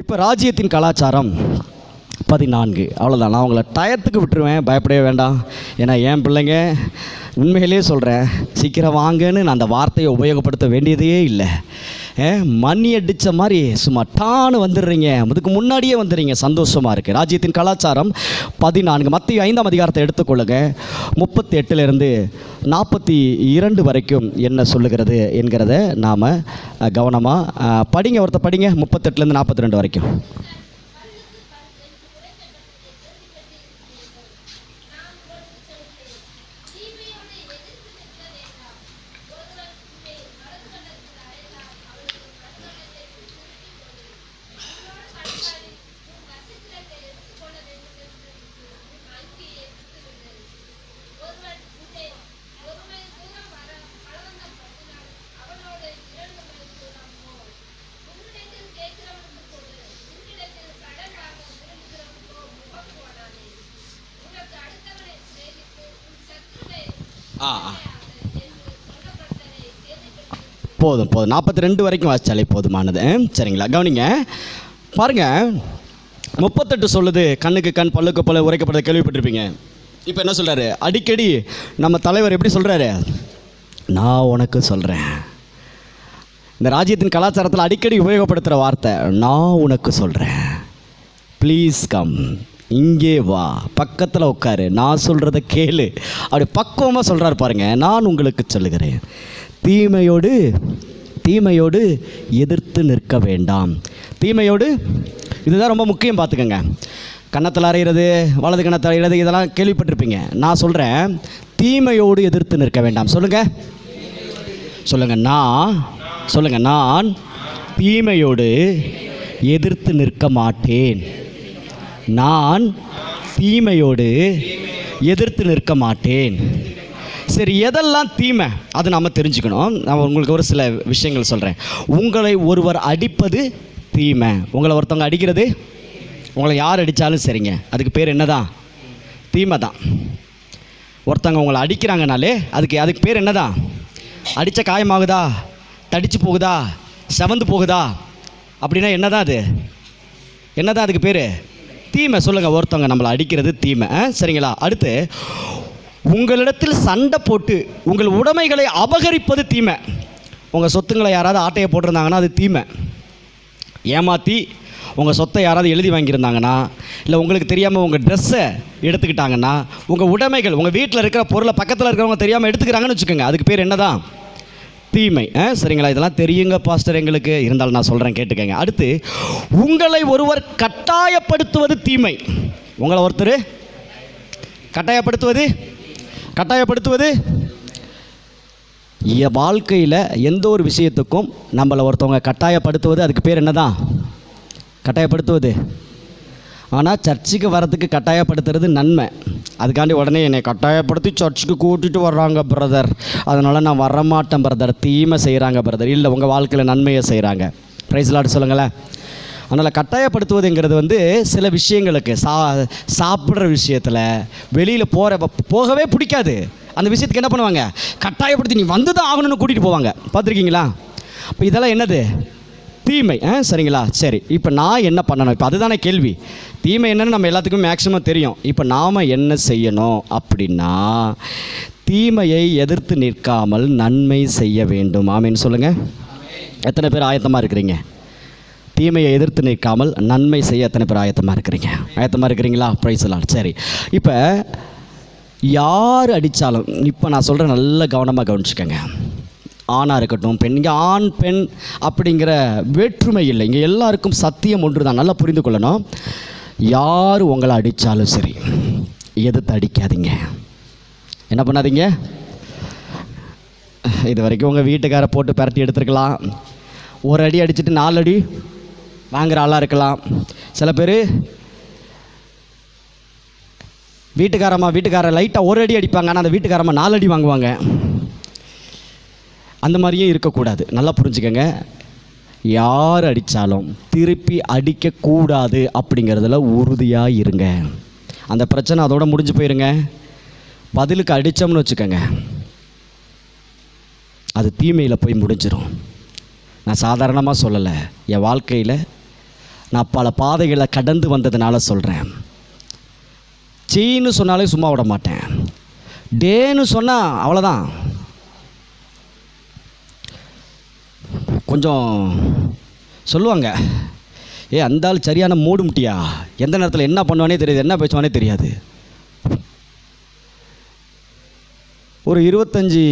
இப்போ ராஜ்யத்தின் கலாச்சாரம் பதினான்கு. அவ்வளோதான் நான் உங்களை டயத்துக்கு விட்டுருவேன். பயப்படவே வேண்டாம். ஏன்னா என் பிள்ளைங்க உண்மையிலே சொல்கிறேன் சீக்கிரம் வாங்கன்னு நான் அந்த வார்த்தையை உபயோகப்படுத்த வேண்டியதே இல்லை. மணி அடித்த மாதிரி சும்மா டான்னு வந்துடுறீங்க. அதுக்கு முன்னாடியே வந்துடுறீங்க. சந்தோஷமாக இருக்குது ராஜ்யத்தின் கலாச்சாரம் பதினான்கு மத்திய ஐந்தாம் அதிகாரத்தை எடுத்துக்கொள்ளுங்க. முப்பத்தி எட்டுலேருந்து நாற்பத்தி இரண்டு வரைக்கும் என்ன சொல்லுகிறது என்கிறத நாம் கவனமாக படிங்க ஒருத்த படிங்க. முப்பத்தெட்டுலேருந்து நாற்பத்தி ரெண்டு வரைக்கும். ஆ ஆ. போதும் போதும். நாற்பத்தி ரெண்டு வரைக்கும் வாசித்தாலே போதுமானது. சரிங்களா? கவனிங்க. பாருங்க. முப்பத்தெட்டு சொல்லுது கண்ணுக்கு கண் பல்லுக்கு பல்லு உரைக்கப்படுறத கேள்விப்பட்டிருப்பீங்க. இப்போ என்ன சொல்கிறாரு அடிக்கடி நம்ம தலைவர் எப்படி சொல்கிறாரு நான் உனக்கு சொல்கிறேன் இந்த ராஜ்யத்தின் கலாச்சாரத்தில் அடிக்கடி உபயோகப்படுத்துகிற வார்த்தை நான் உனக்கு சொல்கிறேன் ப்ளீஸ் கம் இங்கே வா பக்கத்தில் உட்காரு. நான் சொல்கிறத கேளு. அப்படி பக்குவமாக சொல்கிறாரு பாருங்கள் நான் உங்களுக்கு சொல்லுகிறேன். தீமையோடு தீமையோடு எதிர்த்து நிற்க வேண்டாம். தீமையோடு இதுதான் ரொம்ப முக்கியம் பார்த்துக்கோங்க. கன்னத்தில் அறையிறது வலது கன்னத்தில் அறையிறது இதெல்லாம் கேள்விப்பட்டிருப்பீங்க. நான் சொல்கிறேன் தீமையோடு எதிர்த்து நிற்க வேண்டாம். சொல்லுங்கள் சொல்லுங்கள் நான் சொல்லுங்கள் நான் தீமையோடு எதிர்த்து நிற்க மாட்டேன். நான் தீமையோடு எதிர்த்து நிற்க மாட்டேன். சரி எதெல்லாம் தீமை? அது நாம் தெரிஞ்சுக்கணும். நான் உங்களுக்கு ஒரு சில விஷயங்கள் சொல்கிறேன் உங்களை ஒருவர் அடிப்பது தீமை. உங்களை ஒருத்தவங்க அடிக்கிறது உங்களை யார் அடித்தாலும் சரிங்க. அதுக்கு பேர் என்னதான் தீமை தான். ஒருத்தவங்க உங்களை அடிக்கிறாங்கனாலே அதுக்கு அதுக்கு பேர் என்னதான் அடித்த காயமாகுதா? தடிச்சு போகுதா? செவந்து போகுதா? அப்படின்னா என்னதான் அது? என்னதான் அதுக்கு பேர்? தீமை சொல்லுங்கள் ஒருத்தவங்க நம்மளை அடிக்கிறது தீமை. சரிங்களா? அடுத்து உங்களிடத்தில் சண்டை போட்டு உங்கள் உடைமைகளை அபகரிப்பது தீமை. உங்கள் சொத்துங்களை யாராவது ஆட்டையை போட்டிருந்தாங்கன்னா அது தீமை. ஏமாற்றி உங்கள் சொத்தை யாராவது எழுதி வாங்கியிருந்தாங்கன்னா இல்லை உங்களுக்கு தெரியாமல் உங்கள் ட்ரெஸ்ஸை எடுத்துக்கிட்டாங்கன்னா உங்கள் உடைமைகள் உங்கள் வீட்டில் இருக்கிற பொருளை பக்கத்தில் இருக்கிறவங்க தெரியாமல் எடுத்துக்கிறாங்கன்னு வச்சுக்கோங்க அதுக்கு பேர் என்ன தான் தீமை. ஆ சரிங்களா? இதெல்லாம் தெரியுங்க பாஸ்டர் எங்களுக்கு. இருந்தாலும் நான் சொல்கிறேன் கேட்டுக்கங்க. அடுத்து உங்களை ஒருவர் கட்டாயப்படுத்துவது தீமை. உங்களை ஒருத்தர் கட்டாயப்படுத்துவது? கட்டாயப்படுத்துவது? என் வாழ்க்கையில் எந்த ஒரு விஷயத்துக்கும் நம்மளை ஒருத்தவங்க கட்டாயப்படுத்துவது அதுக்கு பேர் என்னதான்? கட்டாயப்படுத்துவது. ஆனால் சர்ச்சுக்கு வரத்துக்கு கட்டாயப்படுத்துறது நன்மை. அதுக்காண்டி உடனே என்னை கட்டாயப்படுத்தி சர்ச்சுக்கு கூட்டிகிட்டு வர்றாங்க பிரதர் அதனால் நான் வரமாட்டேன் பிரதர் தீமை செய்கிறாங்க பிரதர் இல்லை உங்கள் வாழ்க்கையில் நன்மையை செய்கிறாங்க ப்ரைஸ் லாட் சொல்லுங்களேன். அதனால் கட்டாயப்படுத்துவதுங்கிறது வந்து சில விஷயங்களுக்கு சா சாப்பிட்ற விஷயத்தில் வெளியில் போகிற போகவே பிடிக்காது. அந்த விஷயத்துக்கு என்ன பண்ணுவாங்க? கட்டாயப்படுத்தி நீ வந்து தான் ஆகணும்னு கூட்டிகிட்டு போவாங்க. பார்த்துருக்கீங்களா? அப்போ இதெல்லாம் என்னது? தீமை. ஆ சரிங்களா? சரி இப்போ நான் என்ன பண்ணணும்? இப்போ அதுதானே கேள்வி. தீமை என்னன்னு நம்ம எல்லாத்துக்கும் மேக்ஸிமம் தெரியும். இப்போ நாம் என்ன செய்யணும் அப்படின்னா தீமையை எதிர்த்து நிற்காமல் நன்மை செய்ய வேண்டும். ஆமின்னு சொல்லுங்கள் எத்தனை பேர் ஆயத்தமாக இருக்கிறீங்க? தீமையை எதிர்த்து நிற்காமல் நன்மை செய்ய எத்தனை பேர் ஆயத்தமாக இருக்கிறீங்க? ஆயத்தமாக இருக்கிறீங்களா? ப்ரைஸ்லாம் சரி இப்போ யார் அடித்தாலும் இப்போ நான் சொல்கிறேன் நல்ல கவனமாக கவனிச்சுக்கோங்க. ஆணாக இருக்கட்டும் பெண் இங்கே ஆண் பெண் அப்படிங்கிற வேற்றுமை இல்லை. இங்கே எல்லாருக்கும் சத்தியம் ஒன்று தான் நல்லா புரிந்து கொள்ளணும். யார் உங்களை அடித்தாலும் சரி எதிர்த்து அடிக்காதீங்க. என்ன பண்ணாதீங்க? இது வரைக்கும் உங்கள் வீட்டுக்காரை போட்டு பிரட்டி எடுத்துருக்கலாம். ஒரு அடி அடிச்சுட்டு நாலு அடி வாங்குற ஆளாக இருக்கலாம். சில பேர் வீட்டுக்காரம்மா வீட்டுக்கார லைட்டாக ஒரு அடி அடிப்பாங்க ஆனால் அந்த வீட்டுக்காரம்மா நாலு அடி வாங்குவாங்க. அந்த மாதிரியே இருக்கக்கூடாது. நல்லா புரிஞ்சுக்கங்க. யார் அடித்தாலும் திருப்பி அடிக்கக்கூடாது அப்படிங்கிறதுல உறுதியாக இருங்க. அந்த பிரச்சனை அதோட முடிஞ்சு போயிருங்க. பதிலுக்கு அடித்தோம்னு வச்சுக்கோங்க. அது தீமையில் போய் முடிஞ்சிடும் நான் சாதாரணமாக சொல்லலை. என் வாழ்க்கையில் நான் பல பாதைகளை கடந்து வந்ததுனால சொல்கிறேன் சீன்னு சொன்னாலே சும்மா விட மாட்டேன். டேன்னு சொன்னால் அவ்வளோதான் கொஞ்சம் சொல்லுவாங்க. ஏ அந்த ஆள் சரியான மூடு முட்டியா? எந்த நேரத்தில் என்ன பண்ணுவானே தெரியாது என்ன பேசுவானே தெரியாது. ஒரு இருபத்தஞ்சி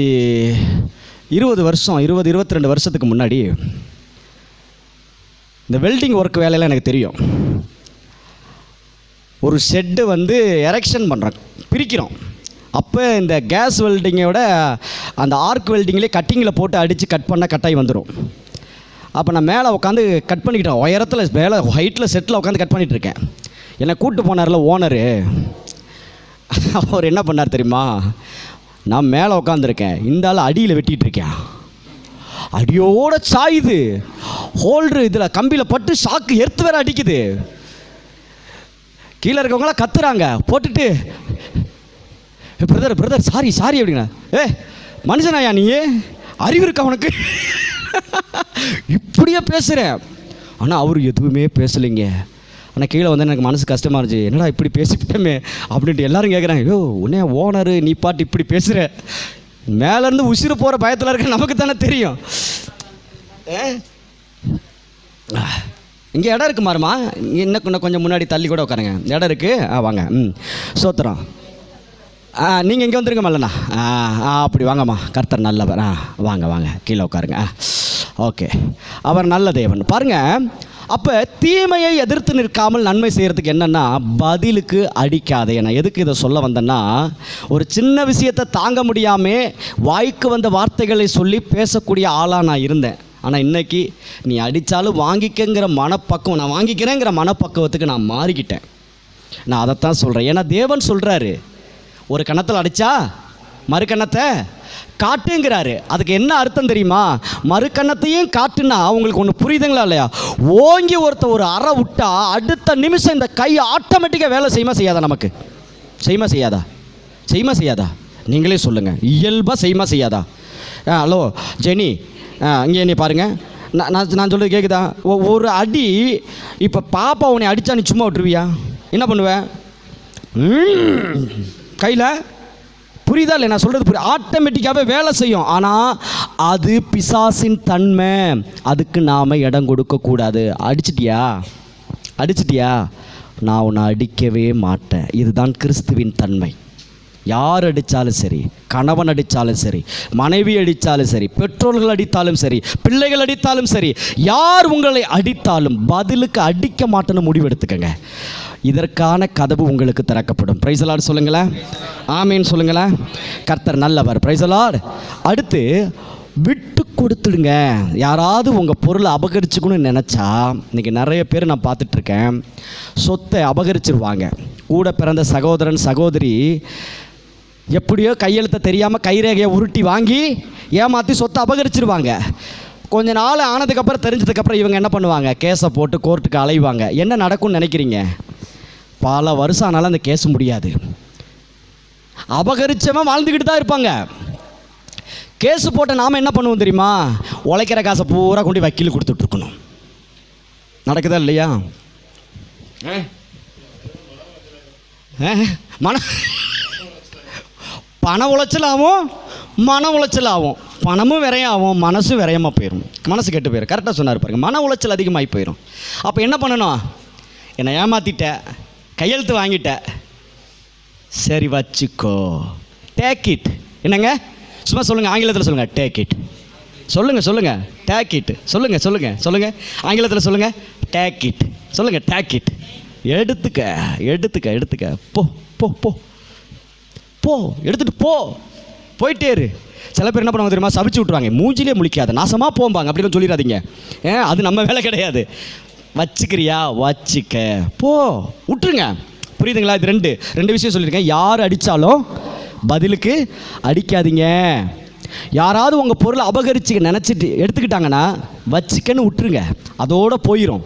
இருபது வருஷம் இருபது இருபத்தி ரெண்டு வருஷத்துக்கு முன்னாடி இந்த வெல்டிங் ஒர்க் வேலையெல்லாம் எனக்கு தெரியும். ஒரு ஷெட்டு வந்து எரெக்ஷன் பண்ணுறோம் பிரிக்கிறோம். அப்போ இந்த கேஸ் வெல்டிங்கோட அந்த ஆர்க் வெல்டிங்லேயே கட்டிங்கில் போட்டு அடித்து கட் பண்ணால் கட்டாயி வந்துடும் அப்போ நான் மேலே உட்காந்து கட் பண்ணிக்கிட்டேன். உயரத்தில் மேலே ஹைட்டில் செட்டில் உட்காந்து கட் பண்ணிகிட்டு இருக்கேன். என்னை கூப்பிட்டு போனார்ல ஓனரு அவர் என்ன பண்ணார் தெரியுமா? நான் மேலே உட்காந்துருக்கேன் இந்த ஆள் அடியில் வெட்டிகிட்டு இருக்கேன். அடியோட சாயுது. ஹோல்டரு இதில் கம்பியில் பட்டு ஷாக்கு எர்த்து வேற அடிக்குது. கீழே இருக்கவங்களாம் கத்துறாங்க. போட்டுட்டு பிரதர் பிரதர் சாரி சாரி அப்படிங்க ஏ மனுஷனாயா நீ அறிவு இருக்கா உனக்கு? இப்படியே பேசுகிறேன் ஆனால் அவர் எதுவுமே பேசலைங்க. ஆனால் கீழே வந்து எனக்கு மனசு கஷ்டமாக இருந்துச்சு. என்னடா இப்படி பேசிவிட்டோமே அப்படின்ட்டு எல்லாரும் கேட்குறாங்க ஐயோ உன்னே ஓனரு நீ பாட்டு இப்படி பேசுகிற மேலேருந்து உசிறு போகிற பயத்தில் இருக்க நமக்கு தானே தெரியும். இங்கே இடம் இருக்கு மாறுமா இங்கே இன்னும் இன்னும் கொஞ்சம் முன்னாடி தள்ளி கூட உட்காருங்க. இடம் இருக்குது ஆ வாங்க. ம். சோத்திரம். ஆ நீங்கள் இங்கே வந்துருங்க மல்லண்ணா. ஆ ஆ அப்படி வாங்கம்மா. கர்த்தர் நல்லவர். ஆ வாங்க வாங்க. கீழே உட்காருங்க. ஆ. ஓகே அவர் நல்ல தேவன். பாருங்க அப்போ தீமையை எதிர்த்து நிற்காமல் நன்மை செய்கிறதுக்கு என்னென்னா பதிலுக்கு அடிக்காதே. நான் எதுக்கு இதை சொல்ல வந்தேன்னா ஒரு சின்ன விஷயத்தை தாங்க முடியாமல் வாய்க்கு வந்த வார்த்தைகளை சொல்லி பேசக்கூடிய ஆளாக நான் இருந்தேன். ஆனால் இன்னைக்கு நீ அடித்தாலும் வாங்கிக்கங்கிற மனப்பக்குவம் நான் வாங்கிக்கிறேங்கிற மனப்பக்குவத்துக்கு நான் மாறிக்கிட்டேன். நான் அதைத்தான் சொல்கிறேன் ஏன்னா தேவன் சொல்கிறாரு ஒரு கணத்தில் அடித்தா மறுக்கணத்தை காட்டுங்கிறாரு. அதுக்கு என்ன அர்த்தம் தெரியுமா? மறுக்கணத்தையும் காட்டுனா உங்களுக்கு ஒன்று புரியுதுங்களா இல்லையா? ஓங்கி ஒருத்த ஒரு அறை விட்டா அடுத்த நிமிஷம் இந்த கை ஆட்டோமேட்டிக்காக வேலை செய்யுமா செய்யாதா நமக்கு? செய்யுமா செய்யாதா? செய்யுமா செய்யாதா? நீங்களே சொல்லுங்கள் இயல்பாக செய்யுமா செய்யாதா? ஆ ஹலோ ஜெனி இங்கே நீ பாருங்கள் நான் நான் நான் சொல்கிறது கேட்குதா ஒரு அடி இப்போ பாப்பா உன்னை அடித்தா நீ சும்மா விட்டுருவியா? என்ன பண்ணுவேன் கையில் புரியுதா இல்லை நான் சொல்கிறது புரியுது ஆட்டோமேட்டிக்காகவே வேலை செய்யும். ஆனால் அது பிசாசின் தன்மை. அதுக்கு நாம் இடம் கொடுக்கக்கூடாது அடிச்சிட்டியா? அடிச்சிட்டியா? நான் உன்னை அடிக்கவே மாட்டேன். இதுதான் கிறிஸ்துவின் தன்மை. யார் அடித்தாலும் சரி கணவன் அடித்தாலும் சரி மனைவி அடித்தாலும் சரி பெற்றோர்கள் அடித்தாலும் சரி பிள்ளைகள் அடித்தாலும் சரி யார் உங்களை அடித்தாலும் பதிலுக்கு அடிக்க மாட்டேன்னு முடிவெடுத்துக்கங்க. இதற்கான கதவு உங்களுக்கு திறக்கப்படும். பிரைசலாடு சொல்லுங்களேன். ஆமீன் சொல்லுங்களேன். கர்த்தர் நல்லவர். பிரைசலாட் அடுத்து விட்டு கொடுத்துடுங்க. யாராவது உங்கள் பொருளை அபகரிச்சுக்கணும்னு நினச்சா இன்றைக்கி நிறைய பேர் நான் பார்த்துட்ருக்கேன் சொத்தை அபகரிச்சிருவாங்க. கூட பிறந்த சகோதரன் சகோதரி எப்படியோ கையெழுத்தை தெரியாமல் கைரேகையை உருட்டி வாங்கி ஏமாற்றி சொத்தை அபகரிச்சிருவாங்க. கொஞ்ச நாள் ஆனதுக்கப்புறம் தெரிஞ்சதுக்கப்புறம் இவங்க என்ன பண்ணுவாங்க? கேஸை போட்டு கோர்ட்டுக்கு அலைவாங்க. என்ன நடக்கும்னு நினைக்கிறீங்க? பல வருஷம் ஆனாலும் அந்த கேஸ் முடியாது. அபகரிச்சவன் வாழ்ந்துக்கிட்டு தான் இருப்பாங்க. கேஸ் போட்ட நாம் என்ன பண்ணுவோம் தெரியுமா? உழைக்கிற காசை பூரா கொண்டு வக்கீல் கொடுத்துட்ருக்கணும் நடக்குதா இல்லையா? மன பண உளைச்சல் ஆகும் மன உளைச்சல் ஆகும். பணமும் விரையாகும் மனசும் விரயமாக போயிடும் மனசு கெட்டு போயிடும் கரெக்டாக சொன்னார் பாருங்க. மன உளைச்சல் அதிகமாகி போயிடும் அப்போ என்ன பண்ணணும்? என்னை ஏமாத்திட்ட. கையெழுத்து வாங்கிட்ட. சரி வச்சுக்கோ. டேக் இட் என்னங்க? சும்மா சொல்லுங்கள் ஆங்கிலத்தில் சொல்லுங்கள் டேக் இட் சொல்லுங்கள் சொல்லுங்கள் டேக் இட் சொல்லுங்கள் சொல்லுங்கள் சொல்லுங்கள் ஆங்கிலத்தில் சொல்லுங்கள் டேக் இட் சொல்லுங்கள் டேக் இட் எடுத்துக்க எடுத்துக்க எடுத்துக்க. போ போ போ. போ எடுத்துட்டு போ. போயிட்டே இரு. சில பேர் என்ன பண்ணுவாங்க தெரியுமா? சபிச்சு விட்ருவாங்க மூஞ்சிலே முழிக்காது. நாசமாக போம்பாங்க. அப்படின்னு சொல்லிடாதீங்க ஏன்? அது நம்ம வேலை கிடையாது. வச்சுக்கிறியா? வச்சுக்க. போ விட்டுருங்க. புரியுதுங்களா? இது ரெண்டு. ரெண்டு விஷயம் சொல்லியிருக்கேன். யார் அடித்தாலும் பதிலுக்கு அடிக்காதீங்க. யாராவது உங்கள் பொருளை அபகரிச்சு நினச்சிட்டு எடுத்துக்கிட்டாங்கன்னா வச்சுக்கன்னு விட்டுருங்க. அதோட போயிடும்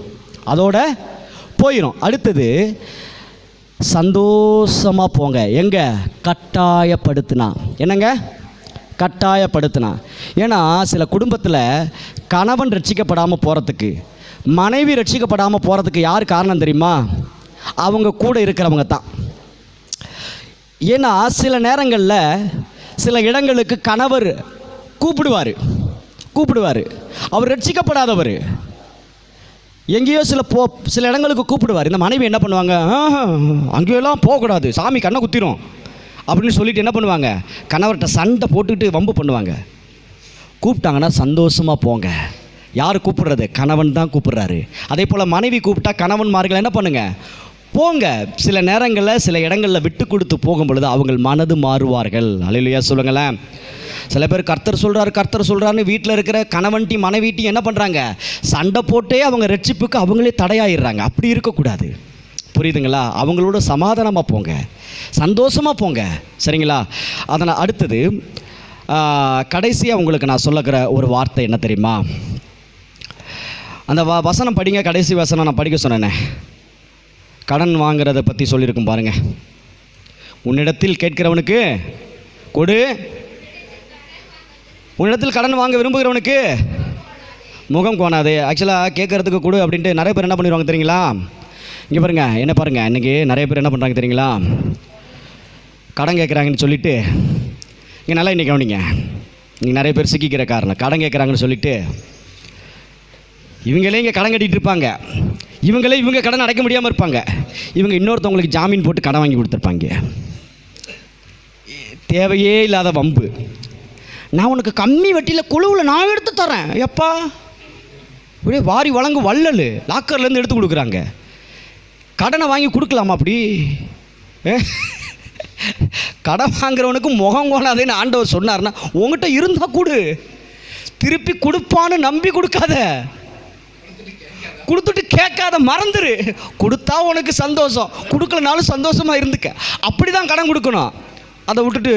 அதோட போயிடும் அடுத்தது சந்தோஷமாக போங்க. எங்கே? கட்டாயப்படுத்தினா. என்னங்க? கட்டாயப்படுத்தினா. ஏன்னா சில குடும்பத்தில் கணவன் ரட்சிக்கப்படாமல் போகிறதுக்கு மனைவி ரட்சிக்கப்படாமல் போகிறதுக்கு யார் காரணம் தெரியுமா? அவங்க கூட இருக்கிறவங்க தான். ஏன்னா சில நேரங்களில் சில இடங்களுக்கு கணவர் கூப்பிடுவார். கூப்பிடுவார். அவர் ரட்சிக்கப்படாதவர். எங்கேயோ சில போ சில இடங்களுக்கு கூப்பிடுவார். இந்த மனைவி என்ன பண்ணுவாங்க? "ஆஹா, அங்கேயெல்லாம் போகக்கூடாது. சாமி கண்ணை குத்திரும். அப்படின்னு சொல்லிட்டு என்ன பண்ணுவாங்க? கணவர்கிட்ட சண்டை போட்டுக்கிட்டு வம்பு பண்ணுவாங்க. கூப்பிட்டாங்கன்னா சந்தோஷமாக போங்க. யார் கூப்பிடுறது? கணவன் தான் கூப்பிடுறாரு. அதே போல் மனைவி கூப்பிட்டா கணவன்மார்கள் என்ன பண்ணுங்க? போங்க. சில நேரங்களில் சில இடங்களில் விட்டு கொடுத்து போகும் பொழுது அவங்க மனது மாறுவார்கள். அலையிலையா சொல்லுங்களேன். சில பேர் கர்த்தர் சொல்கிறாரு கர்த்தர் சொல்கிறாருன்னு வீட்டில் இருக்கிற கணவன்ட்டி மனைவிட்டி என்ன பண்ணுறாங்க சண்டை போட்டே அவங்க ரட்சிப்புக்கு அவங்களே தடையாயிடுறாங்க. அப்படி இருக்கக்கூடாது. புரியுதுங்களா? அவங்களோட சமாதானமாக போங்க. சந்தோஷமாக போங்க. சரிங்களா? அதனால் அடுத்தது கடைசியாக உங்களுக்கு நான் சொல்லக்கிற ஒரு வார்த்தை என்ன தெரியுமா? அந்த வ வசனம் படிங்க கடைசி வசனம் நான் படிக்க சொன்னேனே. கடன் வாங்குறதை பற்றி சொல்லியிருக்கும் பாருங்க. உன்னிடத்தில் கேட்கிறவனுக்கு கொடு. உன்னிடத்தில் கடன் வாங்க விரும்புகிறவனுக்கு முகம் கோணாது. ஆக்சுவலாக கேட்குறதுக்கு கொடு அப்படின்ட்டு நிறைய பேர் என்ன பண்ணிடுவாங்க தெரியுங்களா? இங்கே பாருங்கள் என்ன பாருங்கள் இன்றைக்கி நிறைய பேர் என்ன பண்ணுறாங்க தெரியுங்களா? கடன் கேட்குறாங்கன்னு சொல்லிட்டு இங்கே நல்லா இன்றைக்கி கவனிங்க. நீங்கள் நிறைய பேர் சிக்கிக்கிற காரணம். கடன் கேட்குறாங்கன்னு சொல்லிட்டு இவங்களே இங்கே கடன் கட்டிகிட்டு இருப்பாங்க. இவங்களே இவங்க கடன் அடைக்க முடியாமல் இருப்பாங்க. இவங்க இன்னொருத்தவங்களுக்கு ஜாமீன் போட்டு கடன் வாங்கி கொடுத்துருப்பாங்க. தேவையே இல்லாத வம்பு. நான் உனக்கு கம்மி வட்டியில் குழுவில் நான் எடுத்து தரேன் எப்பா? அப்படியே வாரி வழங்கு வள்ளல். லாக்கர்லேருந்து எடுத்து கொடுக்குறாங்க. கடனை வாங்கி கொடுக்கலாமா அப்படி? ஏ? கடன் வாங்குறவனுக்கு முகம் கோணாதேன்னு ஆண்டவர் சொன்னார்னா உங்ககிட்ட இருந்தால் கொடு. திருப்பி கொடுப்பான்னு நம்பி கொடுக்காத. கொடுத்துட்டு கேட்காத மறந்துரு. கொடுத்தா உனக்கு சந்தோஷம். கொடுக்கலனாலும் சந்தோஷமாக இருந்துக்க. அப்படி தான் கடன் கொடுக்கணும். அதை விட்டுட்டு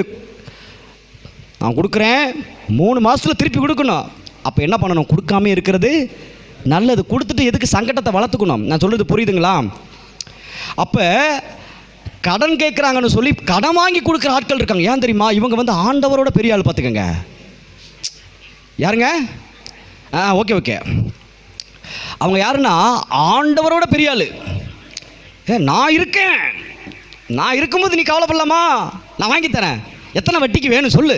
நான் கொடுக்குறேன். மூணு மாதத்தில் திருப்பி கொடுக்கணும். அப்போ என்ன பண்ணணும்? கொடுக்காம இருக்கிறது நல்லது. கொடுத்துட்டு எதுக்கு சங்கடத்தை வளர்த்துக்கணும்? நான் சொல்கிறது புரியுதுங்களா? அப்போ கடன் கேட்குறாங்கன்னு சொல்லி கடன் வாங்கி கொடுக்குற ஆட்கள் இருக்காங்க. ஏன் தெரியுமா? இவங்க வந்து ஆண்டவரோட பெரிய ஆள் பார்த்துக்கங்க. யாருங்க? ஆ ஓகே ஓகே. அவங்க யாருன்னா ஆண்டவரோட பெரிய ஆள் ஏ நான் இருக்கேன். நான் இருக்கும்போது நீ கவலைப்படலாமா? நான் வாங்கி தரேன். எத்தனை வட்டிக்கு வேணும் சொல்லு.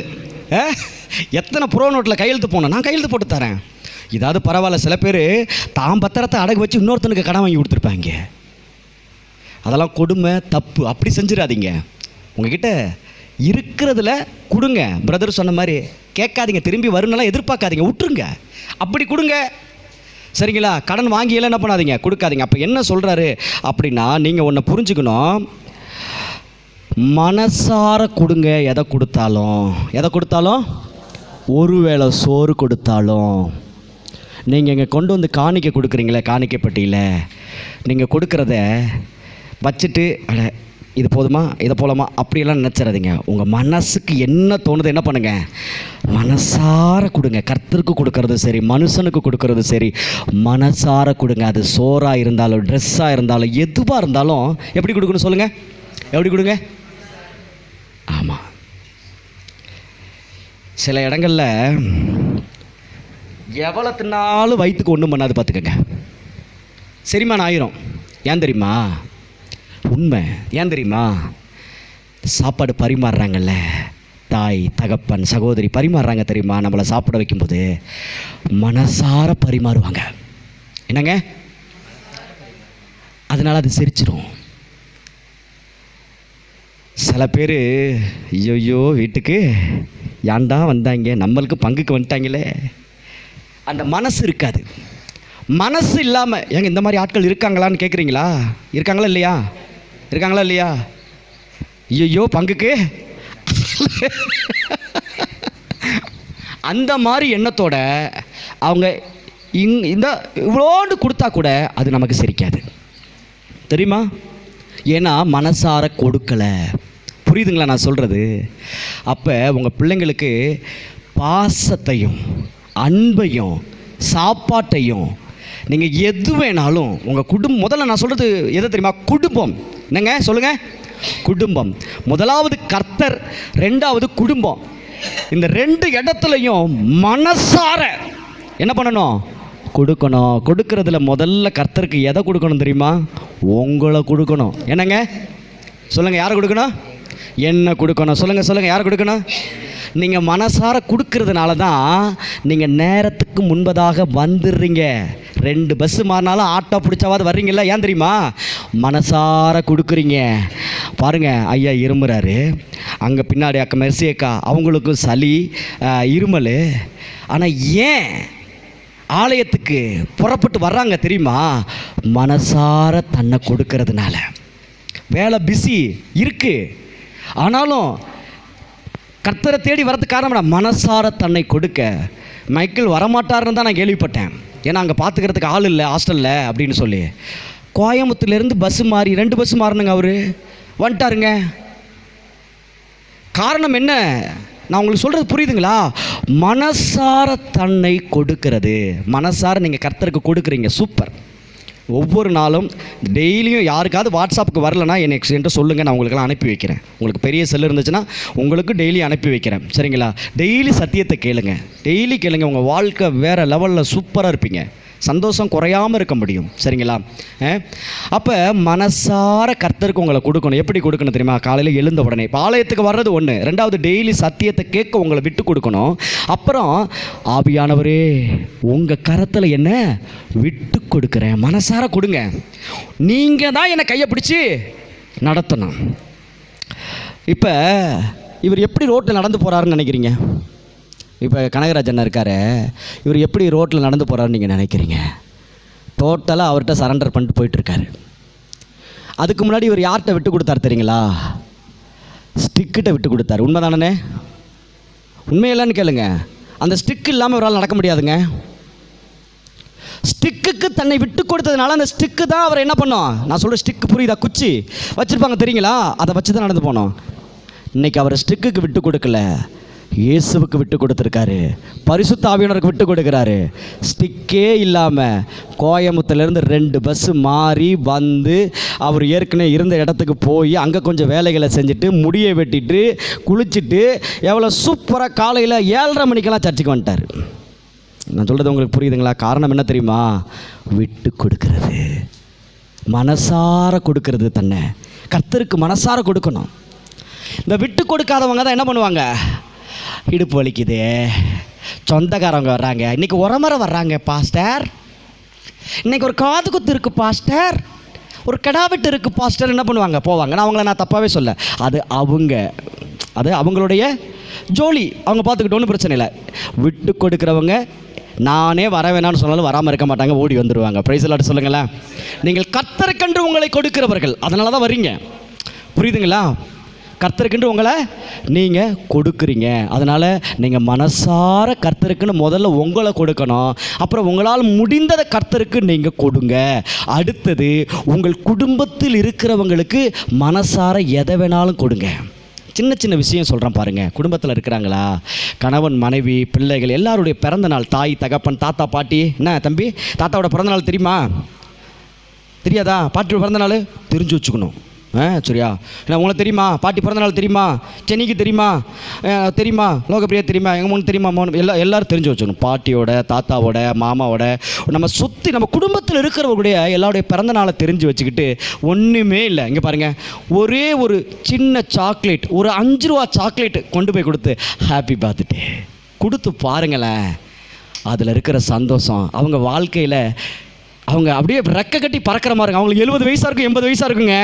ஏ எத்தனை ப்ரோ நோட்டில் கையெழுத்து போனோம் நான் கையெழுத்து போட்டு தரேன். இதாவது பரவாயில்ல சில பேர் தாம் பத்திரத்தை அடகு வச்சு இன்னொருத்தனுக்கு கடன் வாங்கி கொடுத்துருப்பாங்க. அதெல்லாம் கொடுமை தப்பு. அப்படி செஞ்சிடாதீங்க. உங்ககிட்ட இருக்கிறதுல கொடுங்க. பிரதர் சொன்ன மாதிரி கேட்காதீங்க. திரும்பி வரும்னாலாம் எதிர்பார்க்காதீங்க. விட்டுருங்க. அப்படி கொடுங்க. சரிங்களா? கடன் வாங்கியெல்லாம் என்ன பண்ணாதீங்க? கொடுக்காதீங்க. அப்போ என்ன சொல்கிறாரு அப்படின்னா நீங்கள் ஒன்று புரிஞ்சுக்கணும். மனசார கொடுங்க. எதை கொடுத்தாலும். எதை கொடுத்தாலும்? ஒருவேளை சோறு கொடுத்தாலும். நீங்கள் இங்கே கொண்டு வந்து காணிக்க கொடுக்குறீங்களே காணிக்கப்பட்டியில். நீங்கள் கொடுக்குறத வச்சுட்டு அட இது போதுமா? இதை போலமா? அப்படியெல்லாம் நினச்சிடாதீங்க. உங்கள் மனசுக்கு என்ன தோணுது என்ன பண்ணுங்கள் மனசார கொடுங்க. கர்த்தருக்கு கொடுக்கறது சரி மனுஷனுக்கு கொடுக்கறது சரி மனசார கொடுங்க. அது சோறாக இருந்தாலும் ட்ரெஸ்ஸாக இருந்தாலும் எதுவாக இருந்தாலும் எப்படி கொடுக்கணும் சொல்லுங்கள் எப்படி கொடுங்க? ஆமாம் சில இடங்களில் எவ்வளோ தின்னாலும் வயிற்றுக்கு ஒன்றும் பண்ணாது பார்த்துக்கோங்க செரிமானம் ஆயிரும். ஏன் தெரியுமா? உண்மை. ஏன் தெரியுமா? சாப்பாடு பரிமாறுறாங்கல்ல. தாய் தகப்பன் சகோதரி பரிமாறுறாங்க தெரியுமா? நம்மளை சாப்பிட வைக்கும்போது. மனசார பரிமாறுவாங்க. என்னங்க? அதனால் அது சிரிச்சிரும். சில பேர் ஐயோ வீட்டுக்கு ஏன்டா வந்தாங்க? நம்மளுக்கு பங்குக்கு வந்துட்டாங்களே. அந்த மனசு இருக்காது. மனசு இல்லாமல் ஏங்க இந்த மாதிரி ஆட்கள் இருக்காங்களான்னு கேட்குறீங்களா இருக்காங்களா இல்லையா? இருக்காங்களா இல்லையா? ஐயோ பங்குக்கு? அந்த மாதிரி எண்ணத்தோட அவங்க இங் இந்த இவ்வளோண்டு கொடுத்தா கூட அது நமக்கு சிரிக்காது. தெரியுமா? ஏன்னா மனசார கொடுக்கலை. புரியுதுங்களா நான் சொல்கிறது அப்போ உங்கள் பிள்ளைங்களுக்கு பாசத்தையும் அன்பையும் சாப்பாட்டையும் நீங்கள் எது வேணாலும் உங்கள் குடும்பம் முதல்ல நான் சொல்கிறது எது தெரியுமா? குடும்பம். என்னங்க? சொல்லுங்கள் குடும்பம். முதலாவது கர்த்தர் ரெண்டாவது குடும்பம். இந்த ரெண்டு இடத்துலையும் மனசார என்ன பண்ணணும்? கொடுக்கணும். கொடுக்கறதுல முதல்ல கர்த்தருக்கு எதை கொடுக்கணும் தெரியுமா? உங்களை கொடுக்கணும். என்னங்க? சொல்லுங்கள் யாரை கொடுக்கணும்? என்ன கொடுக்கணும்? சொல்லுங்கள் சொல்லுங்கள் யார் கொடுக்கணும்? நீங்கள் மனசார கொடுக்கறதுனால தான் நீங்கள் நேரத்துக்கு முன்பதாக வந்துடுறீங்க. ரெண்டு பஸ்ஸு மாறினாலும் ஆட்டோ பிடிச்சாவது வர்றீங்களா ஏன் தெரியுமா? மனசார கொடுக்குறீங்க. பாருங்கள் ஐயா இருமுறாரு. அங்கே பின்னாடி அக்கா மெர்சி அக்கா. அவங்களுக்கும் சளி இருமல். ஆனால் ஏன் ஆலயத்துக்கு புறப்பட்டு வர்றாங்க தெரியுமா? மனசார தன்னை கொடுக்கறதுனால. வேலை பிஸி இருக்குது ஆனாலும் கர்த்தரை தேடி வரதுக்கு காரணம் என்ன? மனசார தன்னை கொடுக்க. மைக்கேல் வரமாட்டாருன்னு தான் நான் கேள்விப்பட்டேன். ஏன்னா அங்கே பார்த்துக்கிறதுக்கு ஆள் இல்லை ஹாஸ்டலில் அப்படின்னு சொல்லி. கோயம்புத்தூர்லேருந்து பஸ்ஸு மாறி ரெண்டு பஸ்ஸு மாறணுங்க அவர். வந்துட்டாருங்க. காரணம் என்ன? நான் உங்களுக்கு சொல்கிறது புரியுதுங்களா? மனசார தன்னை கொடுக்கிறது. மனசார நீங்கள் கர்த்தருக்கு கொடுக்குறீங்க. சூப்பர். ஒவ்வொரு நாளும் டெய்லியும் யாருக்காவது வாட்ஸ்அப்புக்கு வரலனா என்னை என்று சொல்லுங்கள் நான் உங்களுக்கெல்லாம் அனுப்பி வைக்கிறேன். உங்களுக்கு பெரிய செல் இருந்துச்சுன்னா உங்களுக்கு டெய்லி அனுப்பி வைக்கிறேன். சரிங்களா? டெய்லி சத்தியத்தை கேளுங்க. டெய்லி கேளுங்க. உங்கள் வாழ்க்கை வேறு லெவலில் சூப்பராக இருப்பீங்க. சந்தோஷம் குறையாமல் இருக்க முடியும். சரிங்களா? அப்போ மனசார கர்த்தருக்கு உங்களை கொடுக்கணும். எப்படி கொடுக்கணும் தெரியுமா? காலையில் எழுந்த உடனே. இப்போ ஆலயத்துக்கு வர்றது ஒன்று ரெண்டாவது டெய்லி சத்தியத்தை கேட்க உங்களை விட்டு கொடுக்கணும். அப்புறம் ஆவியானவரே உங்கள் கரத்தில் என்ன விட்டு கொடுக்குறேன். மனசார கொடுங்க. நீங்கள் தான் என்னை கையை பிடிச்சி நடத்தணும். இப்போ இவர் எப்படி ரோட்டில் நடந்து போகிறாருன்னு நினைக்கிறீங்க? இப்போ கனகராஜன் இருக்கார் இருக்காரு. இவர் எப்படி ரோட்டில் நடந்து போகிறாருன்னு நீங்கள் நினைக்கிறீங்க? டோட்டலாக அவர்கிட்ட சரண்டர் பண்ணிட்டு போயிட்டுருக்காரு. அதுக்கு முன்னாடி இவர் யார்கிட்ட விட்டு கொடுத்தாரு தெரியுங்களா? ஸ்டிக்கிட்ட விட்டு கொடுத்தாரு. உண்மைதானே உண்மையில்லன்னு கேளுங்க. அந்த ஸ்டிக் இல்லாமல் இவரால் நடக்க முடியாதுங்க. ஸ்டிக்குக்கு தன்னை விட்டு கொடுத்ததுனால அந்த ஸ்டிக்கு தான் அவர் என்ன பண்ணோம்? நான் சொல்கிற ஸ்டிக்கு புரியுதா? குச்சி. வச்சுருப்பாங்க தெரியுங்களா? அதை வச்சு தான் நடந்து போனோம். இன்னைக்கு அவர் ஸ்டிக்குக்கு விட்டு கொடுக்கல. இயேசுவுக்கு விட்டு கொடுத்துருக்காரு. பரிசுத்த ஆவியனருக்கு விட்டு கொடுக்குறாரு. ஸ்டிக்கே இல்லாமல் கோயம்புத்தூர்லேருந்து ரெண்டு பஸ்ஸு மாறி வந்து அவர் ஏற்கனவே இருந்த இடத்துக்கு போய் அங்கே கொஞ்சம் வேலைகளை செஞ்சுட்டு முடியை வெட்டிட்டு குளிச்சுட்டு எவ்வளோ சூப்பராக காலையில் ஏழரை மணிக்கெல்லாம் சர்ச்சுக்கு வந்துட்டார். நான் சொல்கிறது உங்களுக்கு புரியுதுங்களா? காரணம் என்ன தெரியுமா? விட்டு கொடுக்கறது. மனசார கொடுக்கறது தன்னை. கர்த்தருக்கு மனசார கொடுக்கணும். இந்த விட்டு கொடுக்காதவங்க தான் என்ன பண்ணுவாங்க? இடுப்பு வலிக்குது. சொந்தக்காரவங்க வர்றாங்க. இன்றைக்கி உரமர வர்றாங்க பாஸ்டர். இன்னைக்கு ஒரு காது குத்து இருக்குது பாஸ்டர். ஒரு கிடா வெட்டு இருக்குது பாஸ்டர். என்ன பண்ணுவாங்க? போவாங்க. நான் அவங்கள நான் தப்பாகவே சொல்ல. அது அவங்க அது அவங்களுடைய ஜோலி. அவங்க பார்த்துக்கிட்டோன்னு ஒன்றும் பிரச்சனை இல்லை. விட்டு கொடுக்குறவங்க நானே வர வேணாம்னு சொன்னாலும் வராமல் இருக்க மாட்டாங்க. ஓடி வந்துடுவாங்க ப்ரைஸ் எல்லாம் சொல்லுங்களேன். நீங்கள் கத்தரை கன்று உங்களை கொடுக்கிறவர்கள். அதனால தான் வரீங்க புரியுதுங்களா? கர்த்தருக்குன்னு உங்களை நீங்கள் கொடுக்குறீங்க. அதனால் நீங்கள் மனசார கர்த்தருக்குன்னு முதல்ல உங்களை கொடுக்கணும். அப்புறம் உங்களால் முடிந்ததை கர்த்தருக்கு நீங்கள் கொடுங்க. அடுத்தது உங்கள் குடும்பத்தில் இருக்கிறவங்களுக்கு மனசார எதை வேணாலும் கொடுங்க. சின்ன சின்ன விஷயம் சொல்கிறேன் பாருங்கள் குடும்பத்தில் இருக்கிறாங்களா? கணவன் மனைவி பிள்ளைகள் எல்லாருடைய பிறந்த நாள் தாய் தகப்பன் தாத்தா பாட்டி என்ன தம்பி? தாத்தாவோட பிறந்தநாள் தெரியுமா? தெரியாதா? பாட்டியோட பிறந்த நாள் தெரிஞ்சு வச்சுக்கணும். ஆ சரியா? என்ன உங்களுக்கு தெரியுமா? பாட்டி பிறந்தநாள் தெரியுமா? சென்னைக்கு தெரியுமா? தெரியுமா? லோகப்பிரியா தெரியுமா? எங்கள் மூணு தெரியுமா மோனு எல்லா எல்லாரும் தெரிஞ்சு வச்சுக்கணும். பாட்டியோட தாத்தாவோட மாமாவோட நம்ம சுற்றி நம்ம குடும்பத்தில் இருக்கிறவங்களுடைய எல்லாருடைய பிறந்த நாளை தெரிஞ்சு வச்சுக்கிட்டு ஒன்றுமே இல்லை. இங்கே பாருங்கள் ஒரே ஒரு சின்ன சாக்லேட் ஒரு அஞ்சு ரூபா சாக்லேட் கொண்டு போய் கொடுத்து ஹாப்பி பர்த்டே கொடுத்து பாருங்களேன். அதில் இருக்கிற சந்தோஷம். அவங்க வாழ்க்கையில் அவங்க அப்படியே ரெக்க கட்டி பறக்கிற மாதிரி இருக்கும் அவங்களுக்கு எழுபது வயசாக இருக்கும் எண்பது வயசாக இருக்குங்க.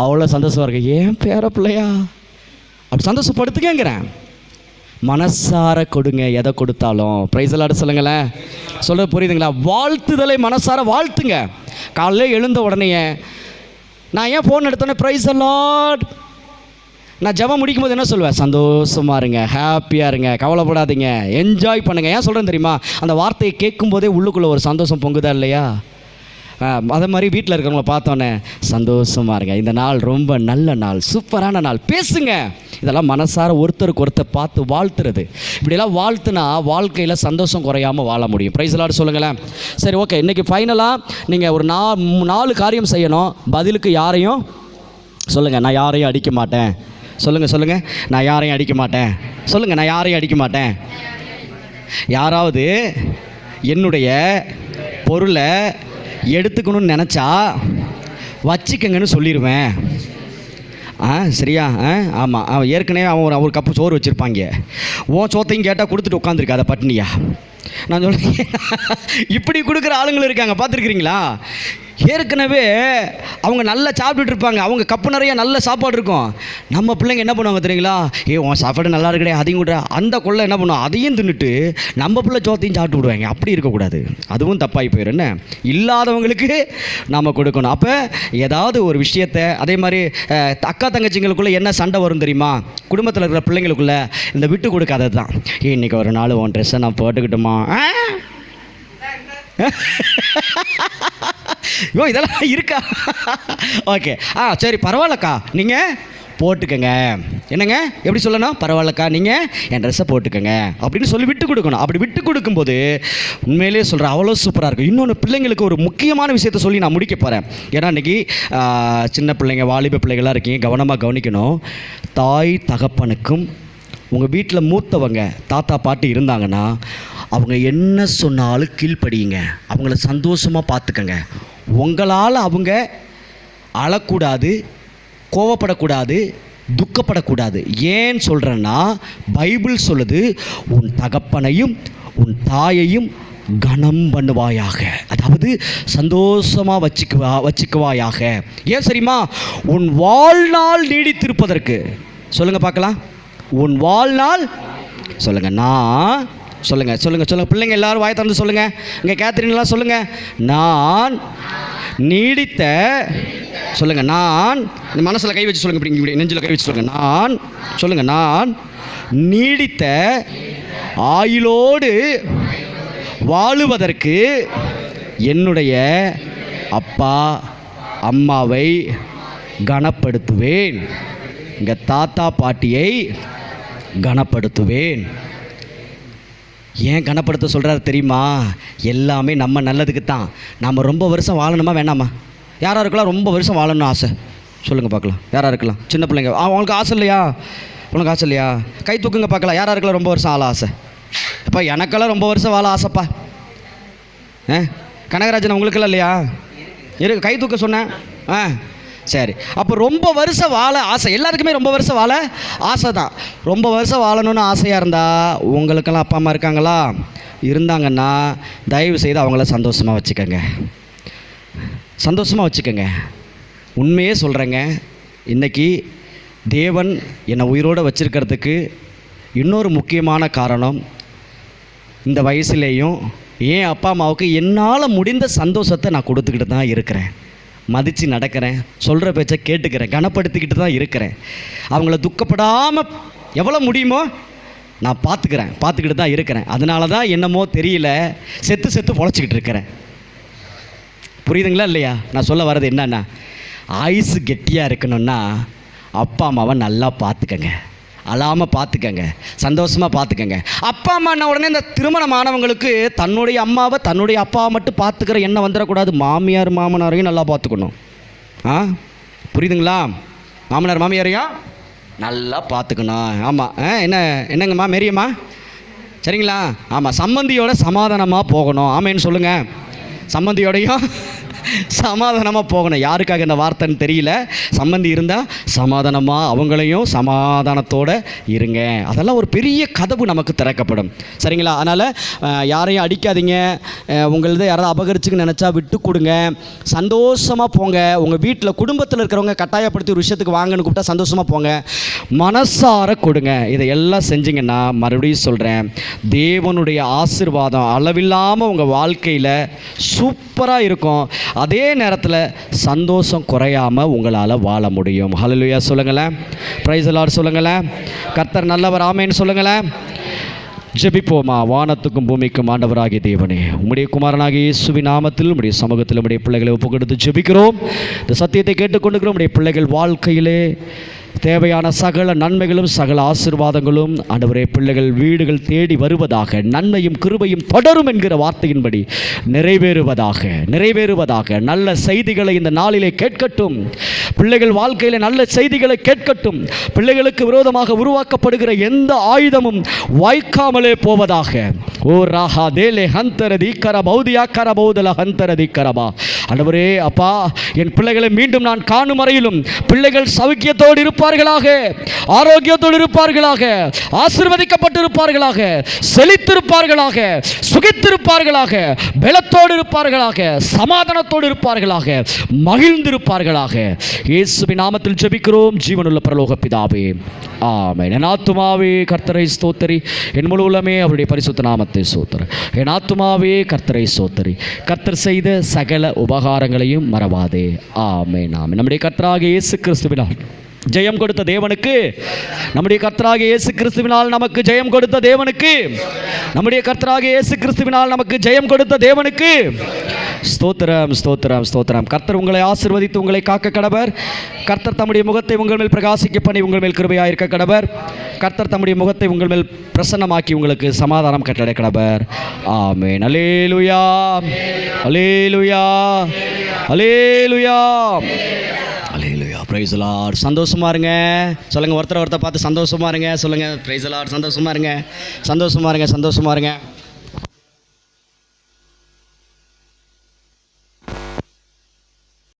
அவ்வளோ சந்தோஷமாக இருக்கு. ஏன் பேர பிள்ளையா? அப்படி சந்தோஷப்படுத்துக்கங்கிறேன் மனசார கொடுங்க எதை கொடுத்தாலும். ப்ரைஸ் எல்லாம் சொல்லுங்களேன். சொல்ல புரியுதுங்களா? வாழ்த்துதலை மனசார வாழ்த்துங்க. காலையில் எழுந்த உடனேயே நான் ஏன் ஃபோன் எடுத்தோன்னே ப்ரைஸ் அலாட் நான் ஜபம் முடிக்கும் போது என்ன சொல்லுவேன்? சந்தோஷமா இருங்க ஹாப்பியாக இருங்க கவலைப்படாதீங்க. என்ஜாய் பண்ணுங்க. ஏன் சொல்கிறேன் தெரியுமா? அந்த வார்த்தையை கேட்கும்போதே உள்ளுக்குள்ளே ஒரு சந்தோஷம் பொங்குதா இல்லையா? அதே மாதிரி வீட்டில் இருக்கிறவங்கள பார்த்தோன்னே சந்தோஷமா இருங்க. இந்த நாள் ரொம்ப நல்ல நாள் சூப்பரான நாள். பேசுங்க. இதெல்லாம் மனசார ஒருத்தருக்கு ஒருத்தர் பார்த்து வாழ்த்துறது. இப்படியெல்லாம் வாழ்த்துனா வாழ்க்கையில் சந்தோஷம் குறையாமல் வாழ முடியும். ப்ரைஸ் சொல்லுங்களேன். சரி ஓகே இன்றைக்கி ஃபைனலாக நீங்கள் ஒரு நா நாலு காரியம் செய்யணும். பதிலுக்கு யாரையும்? சொல்லுங்கள் நான் யாரையும் அடிக்க மாட்டேன். சொல்லுங்கள் சொல்லுங்கள் நான் யாரையும் அடிக்க மாட்டேன். சொல்லுங்கள் நான் யாரையும் அடிக்க மாட்டேன். யாராவது என்னுடைய பொருளை எடுத்துக்கணும்னு நினச்சா வச்சுக்கங்கன்னு சொல்லிடுவேன் ஆ சரியா? ஆ ஆமாம் அவன் ஏற்கனவே அவன் ஒரு கப்பு சோறு வச்சுருப்பாங்க. உன் சோத்தையும் கேட்டால் கொடுத்துட்டு உட்காந்துருக்காத பட்னியா நான் சொல்கிறேன் இப்படி கொடுக்குற ஆளுங்களும் இருக்காங்க பார்த்துருக்குறீங்களா? ஏற்கனவே அவங்க நல்லா சாப்பிட்டுட்டு இருப்பாங்க. அவங்க கப்பு நிறைய நல்ல சாப்பாடு இருக்கும். நம்ம பிள்ளைங்க என்ன பண்ணுவாங்க தெரியுங்களா? ஏ உன் சாப்பாடு நல்லா இருக்கடே அதையும் கூட அந்த கொள்ளை என்ன பண்ணுவோம் அதையும் தின்னுட்டு நம்ம பிள்ளை சோத்தையும் சாப்பிட்டு விடுவாங்க. அப்படி இருக்கக்கூடாது. அதுவும் தப்பாகி போயிடும் என்ன? இல்லாதவங்களுக்கு நாம் கொடுக்கணும். அப்போ ஏதாவது ஒரு விஷயத்தை அதே மாதிரி அக்கா தங்கச்சிங்களுக்குள்ளே என்ன சண்டை வரும் தெரியுமா? குடும்பத்தில் இருக்கிற பிள்ளைங்களுக்குள்ளே இந்த விட்டு கொடுக்காதது தான். இன்றைக்கி இன்னைக்கு ஒரு நாள் உன் ட்ரெஸ்ஸை நான் போட்டுக்கிட்டுமா? ஐயோ இதெல்லாம் இருக்கா? ஓகே ஆ சரி பரவாயில்லக்கா. நீங்கள் போட்டுக்கங்க. என்னங்க? எப்படி சொல்லணும்? பரவாயில்லக்கா நீங்கள் என் ட்ரெஸ்ஸை போட்டுக்கங்க. அப்படின்னு சொல்லி விட்டு கொடுக்கணும். அப்படி விட்டு கொடுக்கும்போது உண்மையிலேயே சொல்கிறேன் அவ்வளோ சூப்பராக இருக்கும். இன்னொன்று பிள்ளைங்களுக்கு ஒரு முக்கியமான விஷயத்த சொல்லி நான் முடிக்க போகிறேன் ஏன்னா இன்றைக்கி சின்ன பிள்ளைங்க வாலிப பிள்ளைகளாக இருக்கீங்க கவனமாக கவனிக்கணும். தாய் தகப்பனுக்கும் உங்கள் வீட்டில் மூத்தவங்க தாத்தா பாட்டி இருந்தாங்கன்னா அவங்க என்ன சொன்னாலும் கீழ்ப்படியுங்க. அவங்கள சந்தோஷமாக பார்த்துக்கங்க. உங்களால் அவங்க அழக்கூடாது கோவப்படக்கூடாது துக்கப்படக்கூடாது. ஏன் சொல்கிறேன்னா பைபிள் சொல்லுது உன் தகப்பனையும் உன் தாயையும் கனம் பண்ணுவாயாக. அதாவது சந்தோஷமாக வச்சுக்குவா வச்சுக்குவாயாக. ஏன் சரிம்மா உன் வாழ்நாள் நீடித்திருப்பதற்கு. சொல்லுங்கள் பார்க்கலாம். உன் வாழ்நாள் சொல்லுங்கள் நான் சொல்லுங்க சொல்லுங்க சொல்லுங்க. பிள்ளைங்க எல்லாரும் வாய் திறந்து சொல்லுங்க. இங்கே கேத்ரின்லாம் சொல்லுங்க. நான் நீடித்த சொல்லுங்க நான் இந்த மனசில் கை வச்சு சொல்லுங்க இப்படி இப்படி நெஞ்சில் கை வச்சு சொல்லுங்க. நான் சொல்லுங்க நான் நீடித்த ஆயுளோடு வாழுவதற்கு என்னுடைய அப்பா அம்மாவை கனப்படுத்துவேன். இங்கே தாத்தா பாட்டியை கனப்படுத்துவேன். ஏன் கனப்படுத்த சொல்கிறாரு தெரியுமா? எல்லாமே நம்ம நல்லதுக்கு தான் நம்ம ரொம்ப வருஷம் வாழணுமா வேணாமா யாராக இருக்கலாம் ரொம்ப வருஷம் வாழணும்னு ஆசை. சொல்லுங்கள் பார்க்கலாம். யாராக இருக்கலாம்? சின்ன பிள்ளைங்க. ஆ, உங்களுக்கு ஆசை இல்லையா? உனக்கு ஆசை இல்லையா? கை தூக்குங்க பார்க்கலாம். யாராக இருக்கலாம் ரொம்ப வருஷம் ஆள ஆசை? இப்போ எனக்கெல்லாம் ரொம்ப வருஷம் வாழ ஆசைப்பா. ஆ கனகராஜன் உங்களுக்கெல்லாம் இல்லையா? இருக்கு. கை தூக்க சொன்னேன். ஆ சரி. அப்போ ரொம்ப வருஷம் வாழ ஆசை. எல்லாருக்குமே ரொம்ப வருஷம் வாழ ஆசை தான். ரொம்ப வருஷம் வாழணும்னு ஆசையாக இருந்தால் உங்களுக்கெல்லாம் அப்பா அம்மா இருக்காங்களா? இருந்தாங்கன்னா தயவு செய்து அவங்கள சந்தோஷமாக வச்சுக்கோங்க. சந்தோஷமாக வச்சுக்கோங்க. உண்மையே சொல்கிறேங்க இன்றைக்கி தேவன் என்னை உயிரோடு வச்சுருக்கிறதுக்கு இன்னொரு முக்கியமான காரணம் இந்த வயசுலேயும் என் அப்பா அம்மாவுக்கு என்னால் முடிந்த சந்தோஷத்தை நான் கொடுத்துக்கிட்டு தான் இருக்கிறேன். மதித்து நடக்கிறேன் சொல்கிற பேச்சை கேட்டுக்கிறேன் கனப்படுத்திக்கிட்டு தான் இருக்கிறேன். அவங்கள துக்கப்படாமல் எவ்வளோ முடியுமோ நான் பார்த்துக்கிறேன் பார்த்துக்கிட்டு தான் இருக்கிறேன். அதனால தான் என்னமோ தெரியல செத்து செத்து பொழைச்சிக்கிட்டு இருக்கிறேன். புரியுதுங்களா இல்லையா? நான் சொல்ல வர்றது என்னன்னா ஆயுசு கெட்டியாக இருக்கணும்னா அப்பா அம்மாவை நல்லா பார்த்துக்கங்க அழாமல் பார்த்துக்கங்க சந்தோஷமாக பார்த்துக்கங்க. அப்பா அம்மான உடனே இந்த திருமணம் ஆனவங்களுக்கு தன்னுடைய அம்மாவை தன்னுடைய அப்பாவை மட்டும் பார்த்துக்கிற எண்ணம் வந்துடக்கூடாது. மாமியார் மாமனாரையும் நல்லா பார்த்துக்கணும். ஆ? புரியுதுங்களா? மாமனார் மாமியாரையும் நல்லா பார்த்துக்கணும். ஆமாம் ஆ என்ன என்னங்கம்மா மெரியம்மா? சரிங்களா? ஆமாம் சம்மந்தியோட சமாதானமாக போகணும். ஆமேன்னு சொல்லுங்கள் சம்மந்தியோடையும் சமாதானமாக போகணும். யாருக்காக இந்த வார்த்தைன்னு தெரியல. சம்மந்தி இருந்தால் சமாதானமாக அவங்களையும் சமாதானத்தோட இருங்க. அதெல்லாம் ஒரு பெரிய கதவு நமக்கு திறக்கப்படும். சரிங்களா? அதனால் யாரையும் அடிக்காதீங்க. உங்களது யாராவது அபகரிச்சுன்னு நினச்சா விட்டு கொடுங்க. சந்தோஷமாக போங்க. உங்கள் வீட்டில் குடும்பத்தில் இருக்கிறவங்க கட்டாயப்படுத்தி ஒரு விஷயத்துக்கு வாங்கன்னு கூப்பிட்டா சந்தோஷமாக போங்க. மனசார கொடுங்க. இதை எல்லாம் செஞ்சிங்கன்னா மறுபடியும் சொல்கிறேன் தேவனுடைய ஆசீர்வாதம் அளவில்லாமல் உங்கள் வாழ்க்கையில் சூப்பராக இருக்கும். அதே நேரத்தில் சந்தோஷம் குறையாமல் உங்களால் வாழ முடியும். ஹலலுயா சொல்லுங்களேன். பிரைசலார் சொல்லுங்களேன். கர்த்தர் நல்லவர். ஆமேன்னு சொல்லுங்களேன். ஜெபிப்போமா. வானத்துக்கும் பூமிக்கும் ஆண்டவராகிய தேவனே. உம்முடைய குமாரனாகிய இயேசுவி நாமத்தில் உடைய சமூகத்தில் உடைய பிள்ளைகளை ஒப்புக்கொடுத்து ஜெபிக்கிறோம். இந்த சத்தியத்தை கேட்டுக்கொண்டுக்கிறோம் உடைய பிள்ளைகள் வாழ்க்கையிலே தேவையான சகல நன்மைகளும் சகல ஆசீர்வாதங்களும் ஆண்டவரே பிள்ளைகள் வீடுகள் தேடி வருவதாக நன்மையும் கிருபையும் தொடரும் என்கிற வார்த்தையின்படி நிறைவேறுவதாக நிறைவேறுவதாக. நல்ல செய்திகளை இந்த நாளிலே கேட்கட்டும். பிள்ளைகள் வாழ்க்கையில் நல்ல செய்திகளை கேட்கட்டும். பிள்ளைகளுக்கு விரோதமாக உருவாக்கப்படுகிற எந்த ஆயுதமும் வாய்க்காமலே போவதாக. ஓ ராஹா தேலே ஹந்தரதி கர பௌதியா கர பௌதல ஹந்தர ஆண்டவரே அப்பா என் பிள்ளைகளை மீண்டும் நான் காணும் வரையிலும் பிள்ளைகள் சௌக்கியத்தோடு இருப்பார்களாக ஆரோக்கியத்தோடு இருப்பார்களாக ஆசிர்வதிக்கப்பட்டிருப்பார்களாக செழித்திருப்பார்களாக சுகித்திருப்பார்களாக பலத்தோடு இருப்பார்களாக சமாதானத்தோடு இருப்பார்களாக மகிழ்ந்திருப்பார்களாக. இயேசுவின் நாமத்தில் ஜெபிக்கிறோம். ஜீவனுள்ள பிரலோக பிதாவே ஆமை என் ஆத்துமாவே கர்த்தரை ஸ்தோத்தரி. என் முழு உள்ளமே அவருடைய பரிசுத்த நாமத்தை சோத்தரி என் ஆத்துமாவே கர்த்தரை சோத்தரி கர்த்தர் செய்த சகல உப உபகாரங்களையும் மறவாதே. ஆமே நாம் நம்முடைய கத்தராக இயேசு கிறிஸ்துவினால் ஜெயம் கொடுத்த தேவனுக்கு நம்முடைய கர்த்தராக இயேசு கிறிஸ்துவினால் நமக்கு ஜெயம் கொடுத்த தேவனுக்கு நம்முடைய கர்த்தராக இயேசு கிறிஸ்துவினால் நமக்கு ஜெயம் கொடுத்த தேவனுக்கு ஸ்தோத்திரம் ஸ்தோத்திரம் ஸ்தோத்திரம். கர்த்தர் உங்களை ஆசிர்வதித்து உங்களை காக்க கடவர். கர்த்தர் தம்முடைய முகத்தை உங்கள் மேல் பிரகாசிக்க பண்ணி உங்கள் மேல் கிருபையாக இருக்க கடவர். கர்த்தர் தம்முடைய முகத்தை உங்கள் மேல் பிரசன்னமாக்கி உங்களுக்கு சமாதானம் கட்டளை கடவர். ஆமே அலேலுயா alleluia alleluia alleluia praise lord சந்தோஷமா இருங்க. சொல்லுங்கள் ஒருத்தர் ஒருத்தர் பார்த்து சந்தோஷமா இருங்க. சொல்லுங்கள் பிரைஸ் லார்ட் சந்தோஷமா இருங்க. சந்தோஷமா இருங்க சந்தோஷமா இருங்க.